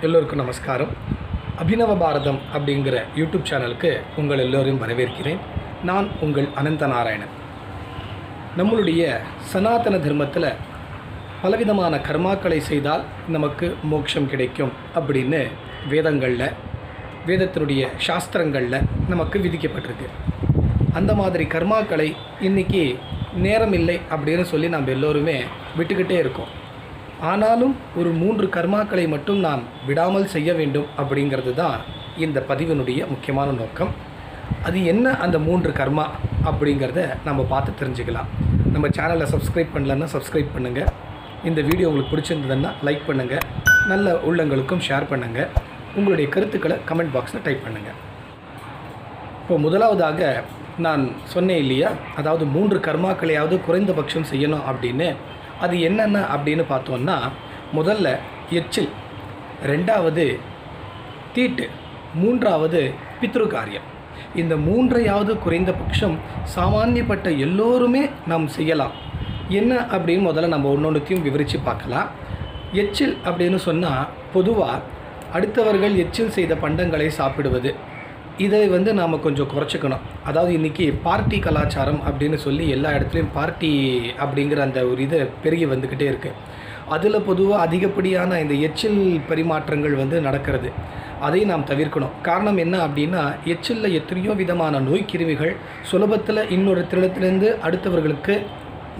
எல்லோருக்கும் நமஸ்காரம். அபினவ பாரதம் அப்படிங்கிற யூடியூப் சேனலுக்கு உங்கள் எல்லோரையும் வரவேற்கிறேன். நான் உங்கள் அனந்த நாராயணன் நம்மளுடைய சனாதன தர்மத்தில் பலவிதமான கர்மாக்களை செய்தால் நமக்கு மோட்சம் கிடைக்கும் அப்படின்னு வேதங்களில் வேதத்தினுடைய சாஸ்திரங்களில் நமக்கு விதிக்கப்பட்டிருக்கு. அந்த மாதிரி கர்மாக்களை இன்றைக்கி நேரம் இல்லை அப்படின்னு சொல்லி நம்ம எல்லோருமே விட்டுக்கிட்டே இருக்கோம். ஆனாலும் ஒரு மூன்று கர்மாக்களை மட்டும் நாம் விடாமல் செய்ய வேண்டும் அப்படிங்கிறது தான் இந்த பதிவினுடைய முக்கியமான நோக்கம். அது என்ன அந்த மூன்று கர்மா அப்படிங்கிறத நம்ம பார்த்து தெரிஞ்சுக்கலாம். நம்ம சேனலை சப்ஸ்கிரைப் பண்ணலன்னா சப்ஸ்கிரைப் பண்ணுங்கள் இந்த வீடியோ உங்களுக்கு பிடிச்சிருந்ததுன்னா லைக் பண்ணுங்கள் நல்ல உள்ளங்களுக்கும் ஷேர் பண்ணுங்கள் உங்களுடைய கருத்துக்களை கமெண்ட் பாக்ஸில் டைப் பண்ணுங்கள் இப்போ முதலாவதாக நான் சொன்னேன் இல்லையா? அதாவது மூன்று கர்மாக்களையாவது குறைந்தபட்சம் செய்யணும் அப்படின்னு அது என்னென்ன அப்படின்னு பார்த்தோன்னா முதல்ல எச்சில் ரெண்டாவது தீட்டு மூன்றாவது பித்ரு காரியம் இந்த மூன்றையாவது குறைந்த பட்சம் சாமானியப்பட்ட எல்லோருமே நாம் செய்யலாம். என்ன அப்படின்னு முதல்ல நம்ம ஒன்றொன்றுத்தையும் விவரித்து பார்க்கலாம். எச்சில் அப்படின்னு சொன்னால் பொதுவாக அடுத்தவர்கள் எச்சில் செய்த பண்டங்களை சாப்பிடுவது. இதை வந்து நாம் கொஞ்சம் குறைச்சிக்கணும். அதாவது இன்றைக்கி பார்ட்டி கலாச்சாரம் அப்படின்னு சொல்லி எல்லா இடத்துலையும் பார்ட்டி அப்படிங்கிற அந்த ஒரு இதை பெருகி வந்துக்கிட்டே இருக்குது அதில் பொதுவாக அதிகப்படியான இந்த எச்சில் பரிமாற்றங்கள் வந்து நடக்கிறது. அதை நாம் தவிர்க்கணும். காரணம் என்ன அப்படின்னா எச்சிலில் எத்தனையோ விதமான நோய்க்கிருமிகள் சுலபத்தில் இன்னொரு திடத்திலேருந்து அடுத்தவர்களுக்கு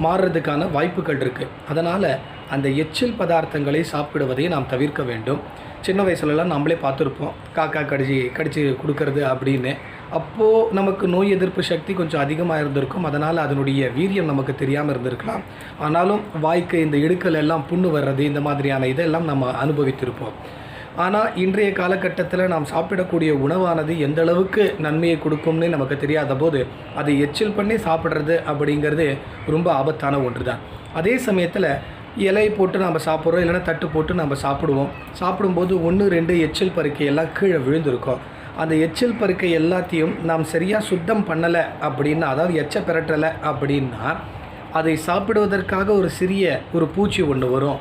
மாறுறதுக்கான வாய்ப்புகள் இருக்குது அதனால் அந்த எச்சில் பதார்த்தங்களை சாப்பிடுவதை நாம் தவிர்க்க வேண்டும். சின்ன வயசுலலாம் நம்மளே பார்த்துருப்போம். காக்கா கடிச்சு கடிச்சு கொடுக்கறது அப்படின்னு. அப்போது நமக்கு நோய் எதிர்ப்பு சக்தி கொஞ்சம் அதிகமாக இருந்திருக்கும். அதனால் அதனுடைய வீரியம் நமக்கு தெரியாமல் இருந்திருக்கலாம். ஆனாலும் வாய்க்கு இந்த இடுக்கல் எல்லாம் புண்ணு வர்றது இந்த மாதிரியான இதெல்லாம் நம்ம அனுபவித்திருப்போம். ஆனால் இன்றைய காலகட்டத்தில் நாம் சாப்பிடக்கூடிய உணவானது எந்த அளவுக்கு நன்மையை கொடுக்கும்னு நமக்கு தெரியாத போது அதை எச்சில் பண்ணி சாப்பிட்றது அப்படிங்கிறது ரொம்ப ஆபத்தான ஒன்று தான் அதே சமயத்தில் இலை போட்டு நம்ம சாப்பிட்றோம் இல்லைன்னா தட்டு போட்டு நம்ம சாப்பிடுவோம். சாப்பிடும்போது ஒன்று ரெண்டு எச்சில் பருக்கை எல்லாம் கீழே விழுந்திருக்கும். அந்த எச்சில் பருக்கை எல்லாத்தையும் நாம் சரியாக சுத்தம் பண்ணலை அப்படின்னா அதாவது எச்ச பெரட்டலை அப்படின்னா அதை சாப்பிடுவதற்காக ஒரு சிறிய ஒரு பூச்சி ஒன்று வரும்.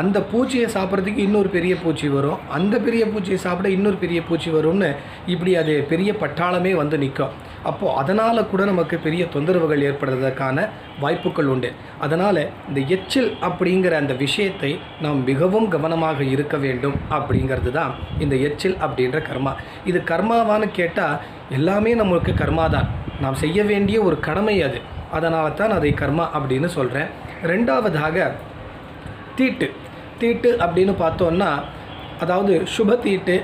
அந்த பூச்சியை சாப்பிட்றதுக்கு இன்னொரு பெரிய பூச்சி வரும். அந்த பெரிய பூச்சியை சாப்பிட இன்னொரு பெரிய பூச்சி வரும்னு இப்படி அது பெரிய பட்டாளமே வந்து நிற்கும் அப்போது அதனால் கூட நமக்கு பெரிய தொந்தரவுகள் ஏற்படுறதுக்கான வாய்ப்புகள் உண்டு. அதனால் இந்த எச்சில் அப்படிங்கிற அந்த விஷயத்தை நாம் மிகவும் கவனமாக இருக்க வேண்டும் அப்படிங்கிறது தான் இந்த எச்சில் அப்படின்ற கர்மா. இது கர்மாவான்னு கேட்டால் எல்லாமே நம்மளுக்கு கர்மா தான். நாம் செய்ய வேண்டிய ஒரு கடமை அது. அதனால தான் அதை கர்மா அப்படின்னு சொல்கிறேன் ரெண்டாவதாக தீட்டு. தீட்டு அப்படின்னு பார்த்தோன்னா அதாவது சுப தீட்டு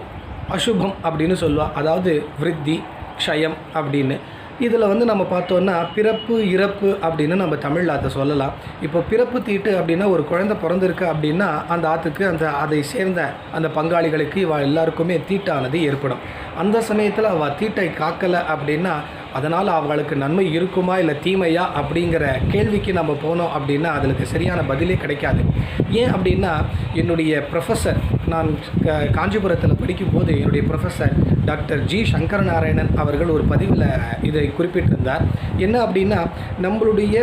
அசுபம் அப்படின்னு சொல்லுவாள் அதாவது விருத்தி க்ஷயம் அப்படின்னு. இதில் வந்து நம்ம பார்த்தோன்னா பிறப்பு இறப்பு அப்படின்னு நம்ம தமிழில் அதை சொல்லலாம். இப்போ பிறப்பு தீட்டு அப்படின்னா ஒரு குழந்தை பிறந்திருக்கு அப்படின்னா அந்த ஆற்றுக்கு அந்த அதை சேர்ந்த அந்த பங்காளிகளுக்கு இவ எல்லாருக்குமே தீட்டானது ஏற்படும். அந்த சமயத்தில் அவள் தீட்டை காக்கலை அப்படின்னா அதனால் அவங்களுக்கு நன்மை இருக்குமா இல்லை தீமையா அப்படிங்கிற கேள்விக்கு நம்ம போனோம் அப்படின்னா அதுக்கு சரியான பதிலே கிடைக்காது. ஏன் அப்படின்னா என்னுடைய ப்ரொஃபஸர் நான் காஞ்சிபுரத்தில் படிக்கும்போது என்னுடைய ப்ரொஃபஸர் டாக்டர் ஜி சங்கரநாராயணன் அவர்கள் ஒரு பதிவில் இதை குறிப்பிட்டிருந்தார். என்ன அப்படின்னா நம்மளுடைய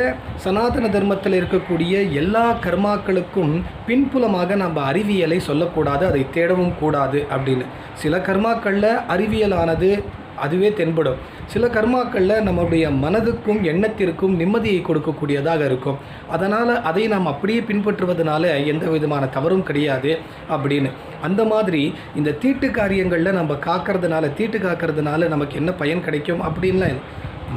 சனாதன தர்மத்தில் இருக்கக்கூடிய எல்லா கர்மாக்களுக்கும் பின்புலமாக நம்ம அறிவியலை சொல்லக்கூடாது அதை தேடவும் கூடாது அப்படின்னு. சில கர்மாக்களில் அறிவியலானது அதுவே தென்படும். சில கர்மாக்களில் நம்மளுடைய மனதுக்கும் எண்ணத்திற்கும் நிம்மதியை கொடுக்கக்கூடியதாக இருக்கும். அதனால் அதை நாம் அப்படியே பின்பற்றுவதனால எந்த விதமான தவறும் கிடையாது அப்படின்னு. அந்த மாதிரி இந்த தீட்டு காரியங்களில் நம்ம காக்கிறதுனால தீட்டு காக்கிறதுனால நமக்கு என்ன பயன் கிடைக்கும் அப்படின்லாம்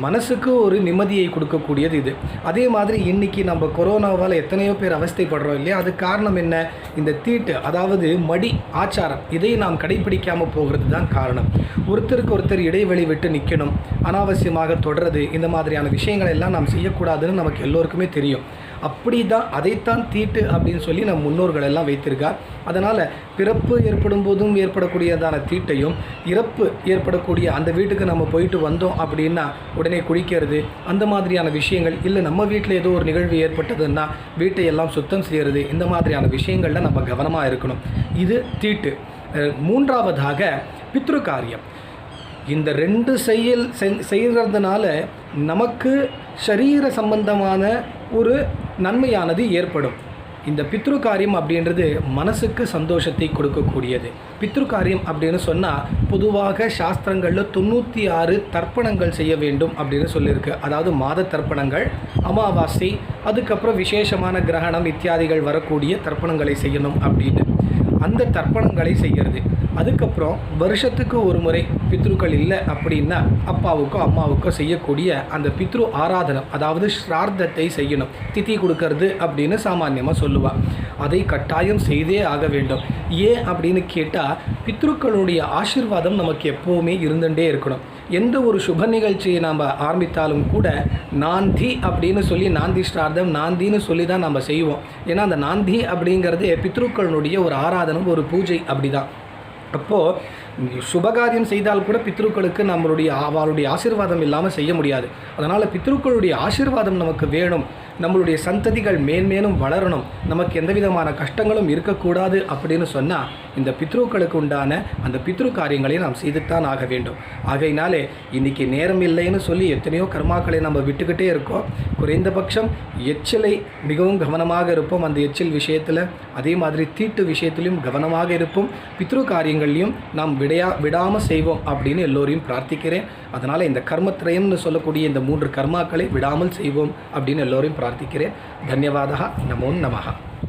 மனசுக்கு ஒரு நிம்மதியை கொடுக்கக்கூடியது இது. அதே மாதிரி இன்னைக்கு நம்ம கொரோனாவால் எத்தனையோ பேர் அவஸ்தைப்படுறோம் இல்லையா? அது காரணம் என்ன? இந்த தீட்டு அதாவது மடி ஆச்சாரம் இதை நாம் கடைபிடிக்காமல் போகிறது தான் காரணம். ஒருத்தருக்கு ஒருத்தர் இடைவெளி விட்டு நிற்கணும் அனாவசியமாக தொடர்றது இந்த மாதிரியான விஷயங்கள் எல்லாம் நாம் செய்யக்கூடாதுன்னு நமக்கு எல்லோருக்குமே தெரியும். அப்படி தான் அதைத்தான் தீட்டு அப்படின்னு சொல்லி நம் முன்னோர்கள் எல்லாம் வைத்திருக்கார். அதனால் பிறப்பு ஏற்படும் போதும் ஏற்படக்கூடியதான தீட்டையும் இறப்பு ஏற்படக்கூடிய அந்த வீட்டுக்கு நம்ம போயிட்டு வந்தோம் அப்படின்னா உடனே குளிக்கிறது அந்த மாதிரியான விஷயங்கள் இல்லை நம்ம வீட்டில் ஏதோ ஒரு நிகழ்வு ஏற்பட்டதுன்னா வீட்டை எல்லாம் சுத்தம் செய்கிறது இந்த மாதிரியான விஷயங்களில் நம்ம கவனமாக இருக்கணும். இது தீட்டு. மூன்றாவதாக பித்ரு காரியம் இந்த ரெண்டு செயல் செய்- செய்கிறதுனால நமக்கு சரீர சம்பந்தமான ஒரு நன்மையானது ஏற்படும். இந்த பித்ரு காரியம் அப்படின்றது மனசுக்கு சந்தோஷத்தை கொடுக்கக்கூடியது. பித்ரு காரியம் அப்படின்னு சொன்னால் பொதுவாக சாஸ்திரங்களில் தொண்ணூற்றி ஆறு தர்ப்பணங்கள் செய்ய வேண்டும் அப்படின்னு சொல்லியிருக்கு. அதாவது மாத தர்ப்பணங்கள் அமாவாசை அதுக்கப்புறம் விசேஷமான கிரகணம் இத்தியாதிகள் வரக்கூடிய தர்ப்பணங்களை செய்யணும் அப்படின்னு. அந்த தர்ப்பணங்களை செய்கிறது அதுக்கப்புறம் வருஷத்துக்கு ஒரு முறை பித்ருக்கள் இல்லை அப்படின்னா அப்பாவுக்கோ அம்மாவுக்கோ செய்யக்கூடிய அந்த பித்ரு ஆராதனம் அதாவது ஸ்ரார்த்தத்தை செய்யணும். திதி கொடுக்கறது அப்படின்னு சாமான்யமாக சொல்லுவாள் அதை கட்டாயம் செய்தே ஆக வேண்டும். ஏன் அப்படின்னு கேட்டால் பித்ருக்களுடைய ஆசிர்வாதம் நமக்கு எப்போவுமே இருந்துகிட்டே இருக்கணும். எந்த ஒரு சுப நிகழ்ச்சியை நாம் ஆரம்பித்தாலும் கூட நாந்தி அப்படின்னு சொல்லி நாந்தி ஸ்ரார்த்தம் நாந்தின்னு சொல்லி தான் நம்ம செய்வோம். ஏன்னா அந்த நாந்தி அப்படிங்கிறது பித்ருக்களுடைய ஒரு ஆராதனம் ஒரு பூஜை அப்படிதான். அப்போது சுபகாரியம் செய்தால் கூட பித்ருக்களுக்கு நம்மளுடைய அவளுடைய ஆசீர்வாதம் இல்லாமல் செய்ய முடியாது. அதனால் பித்ருக்களுடைய ஆசீர்வாதம் நமக்கு வேணும். நம்மளுடைய சந்ததிகள் மேன்மேலும் வளரணும். நமக்கு எந்த விதமான கஷ்டங்களும் இருக்கக்கூடாது அப்படின்னு சொன்னால் இந்த பித்ருக்களுக்கு உண்டான அந்த பித்ரு காரியங்களை நாம் செய்துத்தான் ஆக வேண்டும். ஆகையினாலே இன்றைக்கி நேரம் இல்லைன்னு சொல்லி எத்தனையோ கர்மாக்களை நம்ம விட்டுக்கிட்டே இருக்கோம். குறைந்தபட்சம் எச்சிலை மிகவும் கவனமாக இருப்போம். அந்த எச்சில் விஷயத்தில் அதே மாதிரி தீட்டு விஷயத்திலையும் கவனமாக இருப்போம். பித்ரு காரியங்கள்லையும் நாம் விடையா விடாமல் செய்வோம் அப்படின்னு எல்லோரையும் பிரார்த்திக்கிறேன். அதனால் இந்த கர்மத்திரயம்னு சொல்லக்கூடிய இந்த மூன்று கர்மாக்களை விடாமல் செய்வோம் அப்படின்னு எல்லோரையும் பிரார்த்திக்கிறேன். தன்யவாதா நமோ நமகா